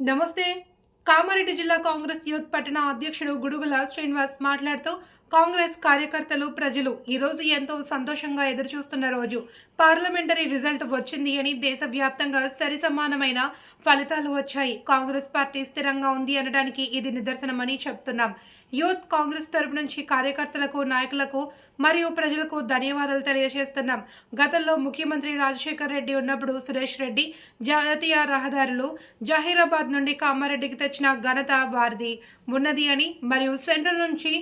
నమస్తే. కామారెడ్డి జిల్లా కాంగ్రెస్ యూత్ పట్టణ అధ్యక్షుడు గుడుగుల శ్రీనివాస్ మాట్లాడుతూ కాంగ్రెస్ కార్యకర్తలు ప్రజలు ఈరోజు ఎంతో సంతోషంగా ఎదురుచూస్తున్న రోజు. పార్లమెంటరీ రిజల్ట్ వచ్చింది అని దేశవ్యాప్తంగా సరిసమానమైన ఫలితాలు వచ్చాయి. కాంగ్రెస్ పార్టీ స్థిరంగా ఉంది అనడానికి ఇది నిదర్శనమని చెప్తున్నాం. యూత్ కాంగ్రెస్ తరపు నుంచి కార్యకర్తలకు నాయకులకు మరియు ప్రజలకు ధన్యవాదాలు తెలియజేస్తున్నాం. గతంలో ముఖ్యమంత్రి రాజశేఖర్ రెడ్డి ఉన్నప్పుడు సురేష్ రెడ్డి జాతీయ రహదారులు జహీరాబాద్ నుండి కామారెడ్డికి తెచ్చిన ఘనత వారిది. ఉన్నది అని మరియు సెంట్రల్ నుంచి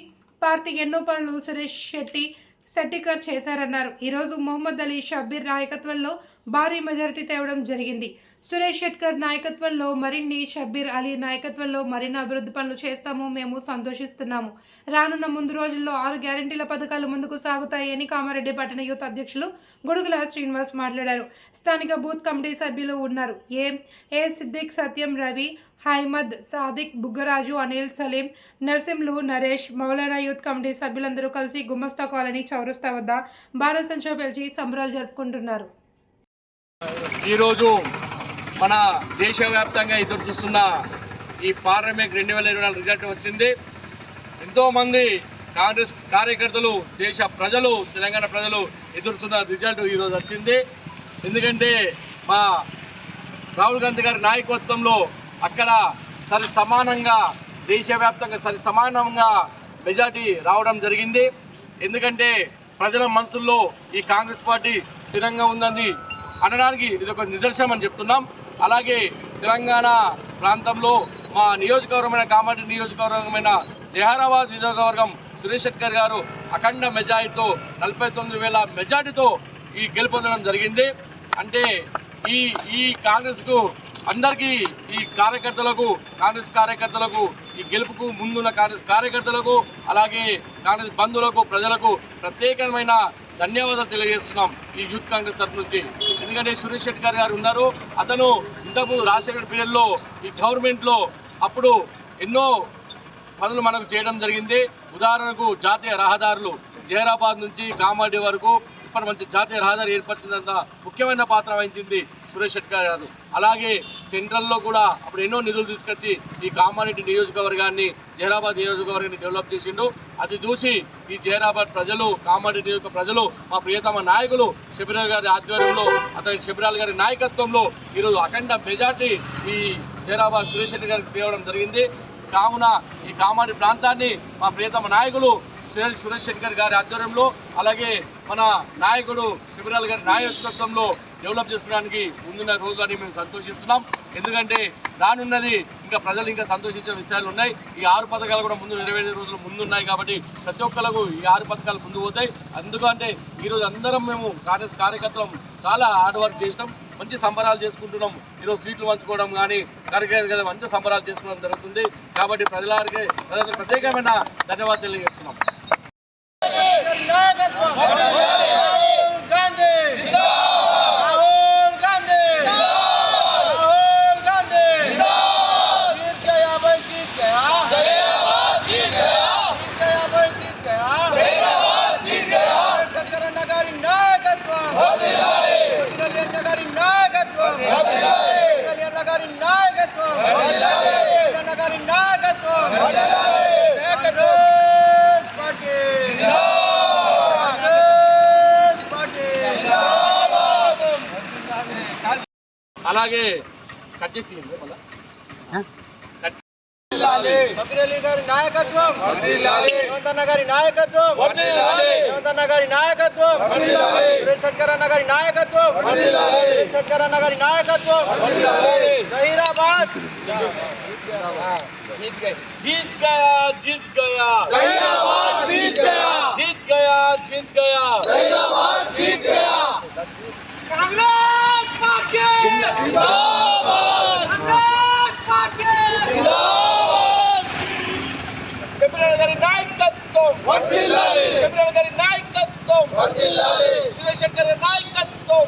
పార్టీ ఎన్నో పనులు సురేష్ శెట్టి సెట్టికర్ చేశారన్నారు. ఈరోజు మొహమ్మద్ అలీ షబ్బీర్ నాయకత్వంలో భారీ మెజారిటీ తేవడం జరిగింది. సురేష్ షెట్కర్ నాయకత్వంలో మరిన్ని షబ్బీర్ అలీ నాయకత్వంలో మరిన్ని అభివృద్ధి పనులు చేస్తాము మేము సంతోషిస్తున్నాము. రానున్న ముందు రోజుల్లో ఆరు గ్యారంటీల పథకాలు ముందుకు సాగుతాయని కామారెడ్డి పట్టణ యూత్ అధ్యక్షులు గొడుగుల శ్రీనివాస్ మాట్లాడారు. స్థానిక బూత్ కమిటీ సభ్యులు ఉన్నారు. ఏ? A Siddiq Satyam Ravi Ahmed Sadiq Buggaraju Anil Salim Narsimlu Naresh Maulana youth committee సభ్యులందరూ కలిసి గుమస్తా కాలనీ చౌరస్తా వద్ద బాణసంచా పిలిచి సంబరాలు జరుపుకుంటున్నారు. ఈరోజు మన దేశవ్యాప్తంగా ఎదురు చూస్తున్న ఈ పార్లమెంట్ రెండు వేల ఇరవై నాలుగు రిజల్ట్ వచ్చింది. ఎంతోమంది కాంగ్రెస్ కార్యకర్తలు దేశ ప్రజలు తెలంగాణ ప్రజలు ఎదురుస్తున్న రిజల్ట్ ఈరోజు వచ్చింది. ఎందుకంటే మా రాహుల్ గాంధీ గారి నాయకత్వంలో అక్కడ సరి సమానంగా దేశవ్యాప్తంగా సరి సమానంగా మెజార్టీ రావడం జరిగింది. ఎందుకంటే ప్రజల మనసుల్లో ఈ కాంగ్రెస్ పార్టీ స్థిరంగా ఉందని అనడానికి ఇది ఒక నిదర్శనం అని చెప్తున్నాం. అలాగే తెలంగాణ ప్రాంతంలో మా నియోజకవర్గమైన కామారెడ్డి నియోజకవర్గమైన జహరాబాద్ నియోజకవర్గం సురేష్ శెట్కర్ గారు అఖండ మెజార్టీతో నలభై తొమ్మిది వేల మెజార్టీతో ఈ గెలుపొందడం జరిగింది. అంటే ఈ ఈ కాంగ్రెస్కు అందరికీ ఈ కార్యకర్తలకు కాంగ్రెస్ కార్యకర్తలకు ఈ గెలుపుకు ముందున్న కాంగ్రెస్ కార్యకర్తలకు అలాగే కాంగ్రెస్ బంధువులకు ప్రజలకు ప్రత్యేకమైన ధన్యవాదాలు తెలియజేస్తున్నాం ఈ యూత్ కాంగ్రెస్ తరఫు నుంచి. ఎందుకంటే సురేష్ శెట్టి గారు గారు ఉన్నారు. అతను ఇంతకుముందు రాజశేఖర పీరియడ్లో ఈ గవర్నమెంట్లో అప్పుడు ఎన్నో పనులు మనకు చేయడం జరిగింది. ఉదాహరణకు జాతీయ రహదారులు జైరాబాద్ నుంచి కామారెడ్డి వరకు ఇప్పటి మంచి జాతీయ రహదారి ఏర్పరిచినంత ముఖ్యమైన పాత్ర వహించింది సురేష్ శెట్టి గారు. అలాగే సెంట్రల్లో కూడా అప్పుడు ఎన్నో నిధులు తీసుకొచ్చి ఈ కామారెడ్డి నియోజకవర్గాన్ని జైరాబాద్ నియోజకవర్గాన్ని డెవలప్ చేసిండు. అది చూసి ఈ జైరాబాద్ ప్రజలు కామారెడ్డి నియోజక ప్రజలు మా ప్రియతమ నాయకులు శబిరాల్ గారి ఆధ్వర్యంలో అతని శబిరాల్ గారి నాయకత్వంలో ఈరోజు అఖండ మెజార్టీ ఈ జైరాబాద్ సురేష్ రెడ్డి గారికి తేవడం జరిగింది. కావున ఈ కామారెడ్డి ప్రాంతాన్ని మా ప్రియతమ నాయకులు సురేష్ సురేష్ శంకర్ గారి ఆధ్వర్యంలో అలాగే మన నాయకుడు శిబిరాల్ గారి నాయకత్వంలో డెవలప్ చేసుకోవడానికి ముందున్న రోజు అని మేము సంతోషిస్తున్నాం. ఎందుకంటే రానున్నది ఇంకా ప్రజలు ఇంకా సంతోషించే విషయాలు ఉన్నాయి. ఈ ఆరు పథకాలు కూడా ముందు నెరవేరే రోజులు ముందున్నాయి కాబట్టి ప్రతి ఒక్కరికి ఈ ఆరు పథకాలు ముందు పోతాయి. ఎందుకంటే ఈరోజు అందరం మేము కాంగ్రెస్ కార్యకర్తలం చాలా హార్డ్ వర్క్ చేసినాం. మంచి సంబరాలు చేసుకుంటున్నాం. ఈరోజు సీట్లు పంచుకోవడం కానీ కార్యకర్తలు మంచి సంబరాలు చేసుకోవడం జరుగుతుంది. కాబట్టి ప్రజలకి ప్రజలకు ప్రత్యేకమైన ధన్యవాదాలు తెలియజేస్తున్నాం. అలాగే కట్ చేసి తీయండి మళ్ళా. బక్రీలి గారి నాయకత్వం రేవంతన్న గారి నాయకత్వం. రేవంతన్న గారి నాయకత్వం సురేష్ శెట్కర్ అన్న గారి నాయకత్వం సురేష్ శెట్కర్ అన్న గారి నాయకత్వం జహీరాబాద్ जीत गए जीत गया जीत गया जीत गया जीत गया जीत गया కాంగ్రెస్ పార్టీ కాంగ్రెస్ నాయకత్వం. శబరిమల గారి నాయకత్వం. శివశంకర్ నాయకత్వం.